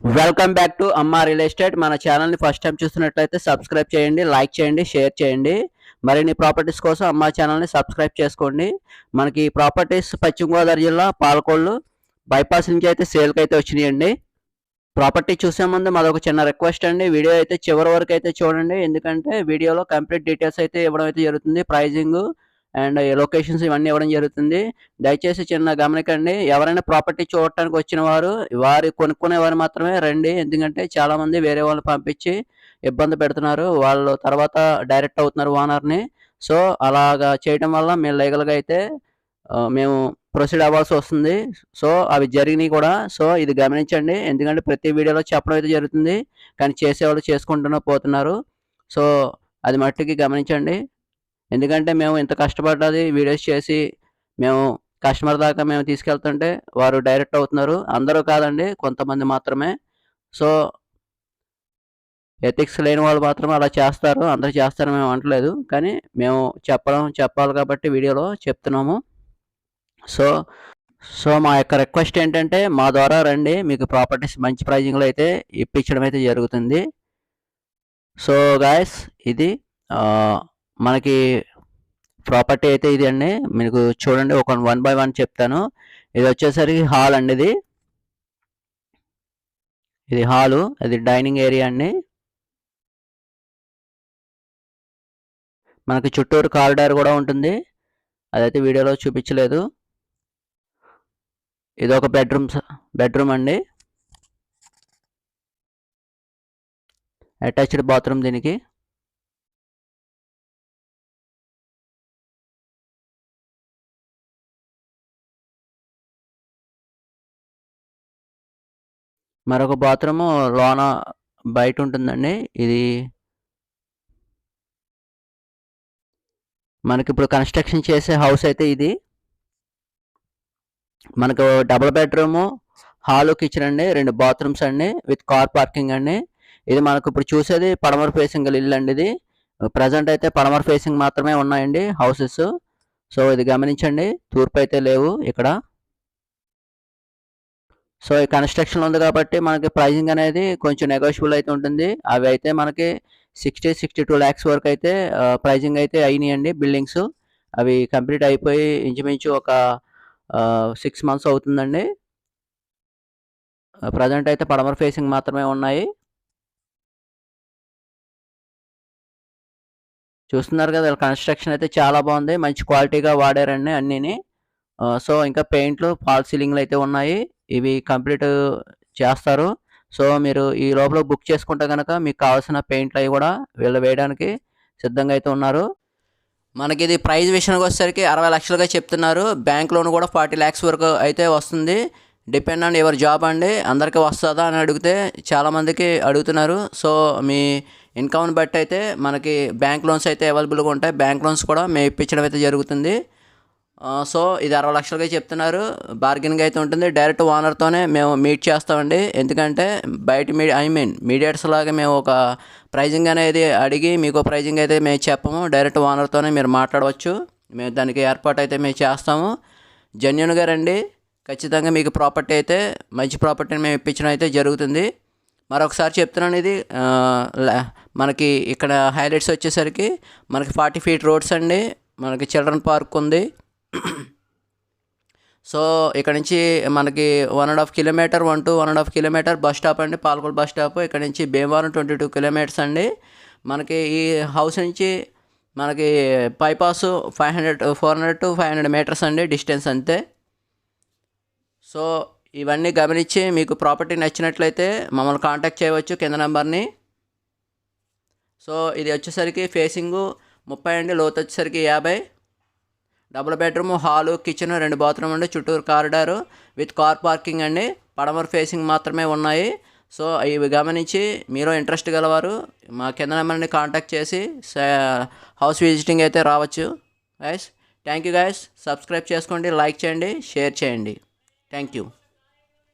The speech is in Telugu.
Welcome back to Amma real estate. మన ఛానల్ని ఫస్ట్ టైం చూస్తున్నట్లయితే సబ్స్క్రైబ్ చేయండి లైక్ చేయండి షేర్ చేయండి. మరిన్ని ప్రాపర్టీస్ కోసం అమ్మ ఛానల్ని సబ్స్క్రైబ్ చేసుకోండి. మనకి ప్రాపర్టీస్ పశ్చిమ గోదావరి జిల్లా పాలకోళ్ళు బైపాస్ నుంచి అయితే సేల్కి అయితే వచ్చినాయండి. ప్రాపర్టీ చూసే ముందు మాదొక చిన్న రిక్వెస్ట్ అండి. వీడియో అయితే చివరి వరకు అయితే చూడండి. ఎందుకంటే వీడియోలో కంప్లీట్ డీటెయిల్స్ అయితే ఇవ్వడం అయితే జరుగుతుంది. ప్రైజింగ్ అండ్ లొకేషన్స్ ఇవన్నీ ఇవ్వడం జరుగుతుంది. దయచేసి చిన్న గమనికండి. ఎవరైనా ప్రాపర్టీ చూడటానికి వచ్చిన వారు వారి కొనుక్కునే వారు మాత్రమే రండి. ఎందుకంటే చాలామంది వేరే వాళ్ళు పంపించి ఇబ్బంది పెడుతున్నారు. వాళ్ళు తర్వాత డైరెక్ట్ అవుతున్నారు ఓనర్ని. సో అలాగా చేయడం వల్ల మేము లీగల్గా అయితే మేము ప్రొసీడ్ అవ్వాల్సి వస్తుంది. సో అవి జరిగినాయి కూడా. సో ఇది గమనించండి. ఎందుకంటే ప్రతి వీడియోలో చెప్పడం అయితే జరుగుతుంది. కానీ చేసేవాళ్ళు చేసుకుంటూనే పోతున్నారు. సో అది మట్టుకి గమనించండి. ఎందుకంటే మేము ఇంత కష్టపడ్డది వీడియోస్ చేసి మేము కస్టమర్ దాకా మేము తీసుకెళ్తుంటే వారు డైరెక్ట్ అవుతున్నారు. అందరూ కాదండి కొంతమంది మాత్రమే. సో ఎథిక్స్ లేని వాళ్ళు మాత్రమే అలా చేస్తారు. అందరూ చేస్తారు మేము అనట్లేదు. కానీ మేము చెప్పడం చెప్పాలి కాబట్టి వీడియోలో చెప్తున్నాము. సో సో మా యొక్క రిక్వెస్ట్ ఏంటంటే మా ద్వారా రండి. మీకు ప్రాపర్టీస్ మంచి ప్రైజింగ్లో అయితే ఇప్పించడం అయితే జరుగుతుంది. సో గాయస్ ఇది మనకి ప్రాపర్టీ అయితే ఇది అండి. మీకు చూడండి ఒక వన్ బై వన్ చెప్తాను. ఇది వచ్చేసరికి హాల్ అండి ఇది. ఇది హాలు ఇది డైనింగ్ ఏరియా అండి. మనకి చుట్టూరు కారిడార్ కూడా ఉంటుంది. అదైతే వీడియోలో చూపించలేదు. ఇది ఒక బెడ్రూమ్ బెడ్రూమ్ అండి. అటాచ్డ్ బాత్రూమ్ దీనికి. మరొక బాత్రూము లోన బయట ఉంటుందండి. ఇది మనకి ఇప్పుడు కన్స్ట్రక్షన్ చేసే హౌస్ అయితే ఇది. మనకు డబుల్ బెడ్రూము హాలు కిచెన్ అండి రెండు బాత్రూమ్స్ అండి విత్ కార్ పార్కింగ్ అండి. ఇది మనకు ఇప్పుడు చూసేది పడమర ఫేసింగ్ ఇల్లు అండి ఇది. ప్రజెంట్ అయితే పడమర ఫేసింగ్ మాత్రమే ఉన్నాయండి హౌసెస్. సో ఇది గమనించండి తూర్పు అయితే లేవు ఇక్కడ. సో ఈ కన్స్ట్రక్షన్ ఉంది కాబట్టి మనకి ప్రైజింగ్ అనేది కొంచెం నెగోషియబుల్ అయితే ఉంటుంది. అవి అయితే మనకి సిక్స్టీ సిక్స్టీ టూ ల్యాక్స్ వరకు అయితే ప్రైజింగ్ అయితే అయినాయండి బిల్డింగ్స్. అవి కంప్లీట్ అయిపోయి ఇంచుమించు ఒక సిక్స్ మంత్స్ అవుతుందండి. ప్రజెంట్ అయితే పడమర ఫేసింగ్ మాత్రమే ఉన్నాయి. చూస్తున్నారు కదా కన్స్ట్రక్షన్ అయితే చాలా బాగుంది. మంచి క్వాలిటీగా వాడారండి అన్నీని. సో ఇంకా పెయింట్లు ఫాల్ సీలింగ్లు అయితే ఉన్నాయి. ఇవి కంప్లీట్ చేస్తారు. సో మీరు ఈ లోపల బుక్ చేసుకుంటే కనుక మీకు కావాల్సిన పెయింట్లు అవి కూడా వీళ్ళు వేయడానికి సిద్ధంగా అయితే ఉన్నారు. మనకి ఇది ప్రైస్ విషయానికి వచ్చేసరికి అరవై లక్షలుగా చెప్తున్నారు. బ్యాంక్ లోన్ కూడా ఫార్టీ ల్యాక్స్ వరకు అయితే వస్తుంది. డిపెండ్ ఆన్ ఎవరి జాబ్ అండి. అందరికీ వస్తుందా అని అడిగితే చాలామందికి అడుగుతున్నారు. సో మీ ఇన్కమ్ని బట్టి అయితే మనకి బ్యాంక్ లోన్స్ అయితే అవైలబుల్గా ఉంటాయి. బ్యాంక్ లోన్స్ కూడా మేము ఇప్పించడం అయితే జరుగుతుంది. సో ఇది అరవై లక్షలుగా చెప్తున్నారు. బార్గెనింగ్ అయితే ఉంటుంది. డైరెక్ట్ ఓనర్తోనే మేము మీట్ చేస్తామండి. ఎందుకంటే బయట మీ ఐ మీన్ మీడియట్స్ లాగా మేము ఒక ప్రైజింగ్ అనేది అడిగి మీకు ప్రైజింగ్ అయితే మేము చెప్పము. డైరెక్ట్ ఓనర్తోనే మీరు మాట్లాడవచ్చు. మేము దానికి ఏర్పాటు అయితే మేము చేస్తాము. జెన్యున్గా రండి. ఖచ్చితంగా మీకు ప్రాపర్టీ అయితే మంచి ప్రాపర్టీని మేము ఇప్పించడం అయితే జరుగుతుంది. మరొకసారి చెప్తున్నాను ఇది. ల- మనకి ఇక్కడ హైలైట్స్ వచ్చేసరికి మనకి ఫార్టీ ఫీట్ రోడ్స్ అండి. మనకి చిల్డ్రన్ పార్క్ ఉంది. సో ఇక్కడ నుంచి మనకి one and half kilometre one two one and half kilometre bus stop అండి పాలకొల్ బస్ స్టాప్ ఇక్కడ నుంచి భీమవరం ట్వంటీ టూ కిలోమీటర్స్ అండి. మనకి ఈ హౌస్ నుంచి మనకి bypass five hundred four hundred to five hundred metres అండి డిస్టెన్స్ అంతే. సో ఇవన్నీ గమనించి మీకు ప్రాపర్టీ నచ్చినట్లయితే మమ్మల్ని కాంటాక్ట్ చేయవచ్చు కింద నెంబర్ని. సో ఇది వచ్చేసరికి ఫేసింగు ముప్పై అండి లోతు వచ్చేసరికి యాభై. డబుల్ బెడ్రూమ్ హాలు కిచెన్ రెండు బాత్రూమ్ అండి. చుట్టూరు కారిడారు విత్ కార్ పార్కింగ్ అండి. పడమర ఫేసింగ్ మాత్రమే ఉన్నాయి. సో ఇవి గమనించి మీరు ఇంట్రెస్ట్ గలవారు మా కింద నెంబర్ని కాంటాక్ట్ చేసి హౌస్ విజిటింగ్ అయితే రావచ్చు. Guys thank you guys subscribe చేసుకోండి లైక్ చేయండి షేర్ చేయండి. Thank you